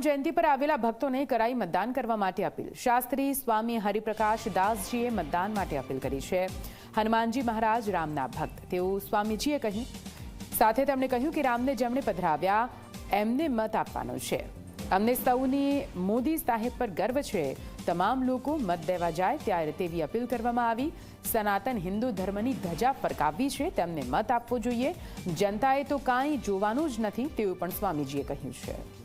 હનુમાન જયંતિ પર આવેલા ભક્તોને કરાઈ મતદાન કરવા માટે અપીલ. શાસ્ત્રી સ્વામી હરિપ્રકાશ દાસજીએ મતદાન માટે અપીલ કરી છે. હનુમાનજી મહારાજ રામના ભક્ત. તેવું સ્વામીજીએ કહ્યું સાથે તેમણે કહ્યું કે રામને જેમણે પધરાવ્યા, એમને મત આપવાનો છે. અમને સૌની મોદી સાહેબ પર ગર્વ છે. તમામ લોકો મત દેવા જાય ત્યારે તેવી અપીલ કરવામાં આવી. સનાતન હિન્દુ ધર્મની ધજા ફરકાવવી છે. તેમને મત આપવો જોઈએ. જનતાએ તો કાંઈ જોવાનું જ નથી. તેવું પણ સ્વામીજીએ કહ્યું છે.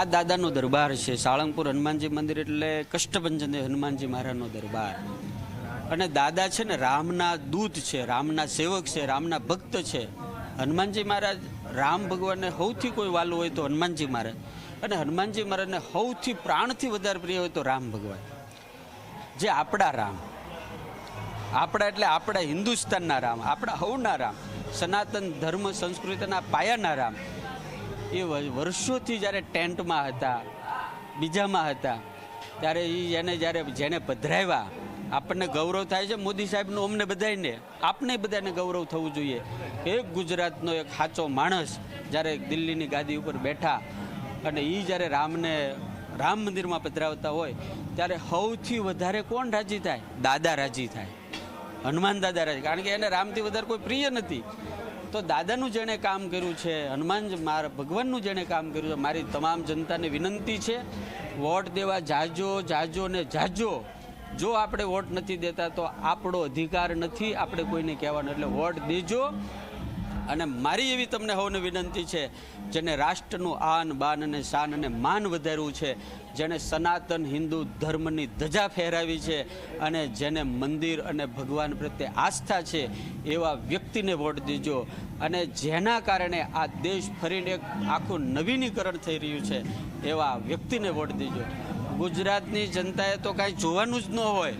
આ દાદાનો દરબાર છે. સાળંગપુર હનુમાનજી મંદિર એટલે કષ્ટભંજન હનુમાનજી મહારાજનો દરબાર. અને દાદા છે ને, રામના દૂત છે, રામના સેવક છે, રામના ભક્ત છે. હનુમાનજી મહારાજ, રામ ભગવાનને સૌથી કોઈ વાલું હોય તો હનુમાનજી મહારાજ. અને હનુમાનજી મહારાજને સૌથી પ્રાણથી વધારે પ્રિય હોય તો રામ ભગવાન. જે આપણા રામ. આપણા એટલે આપણા હિન્દુસ્તાનના રામ, આપણા હવના રામ. સનાતન ધર્મ સંસ્કૃતિના પાયાના રામ. એ વર્ષોથી જ્યારે ટેન્ટમાં હતા, બીજામાં હતા, ત્યારે એ એને જ્યારે જેને પધરાવ્યા, આપણને ગૌરવ થાય છે. મોદી સાહેબનું અમને બધાને આપને બધાને ગૌરવ થવું જોઈએ. એક ગુજરાતનો એક સાચો માણસ જ્યારે દિલ્હીની ગાદી ઉપર બેઠા અને એ જ્યારે રામને, રામ મંદિરમાં પધરાવતા હોય, ત્યારે સૌથી વધારે કોણ રાજી થાય? દાદા રાજી થાય. હનુમાન દાદા રાજી કારણ કે એને રામથી વધારે કોઈ પ્રિય નથી. તો દાદાનું જેણે કામ કર્યું છે, હનુમાન મારા, ભગવાનનું જેણે કામ કર્યું છે, મારી તમામ જનતાને વિનંતી છે, વોટ દેવા જાજો જાજો ને જાજો. જો આપણે વોટ નથી દેતા તો આપણો અધિકાર નથી, આપણે કોઈને કહેવાનો. એટલે વોટ દેજો અને મારી એવી તમને સૌને વિનંતી છે, જેને રાષ્ટ્રનું આન, બાન અને શાન અને માન વધારવું છે, જેણે સનાતન હિન્દુ ધર્મની ધજા ફેરાવી છે અને જેને મંદિર અને ભગવાન પ્રત્યે આસ્થા છે એવા વ્યક્તિને વોટ દીજો. અને જેના કારણે આ દેશ ફરીને આખું નવીનીકરણ થઈ રહ્યું છે, એવા વ્યક્તિને વોટ દીજો. ગુજરાતની જનતાએ તો કાંઈ જોવાનું જ ન હોય.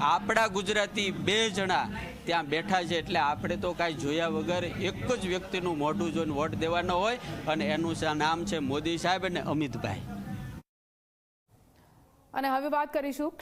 આપણા ગુજરાતી બે જણા ત્યાં બેઠા છે એટલે આપણે તો કાંઈ જોયા વગર એક જ વ્યક્તિનું મોઢું જોઈને વોટ દેવાનો હોય અને એનું નામ છે મોદી સાહેબ અને અમિતભાઈ. અને હવે વાત કરીશું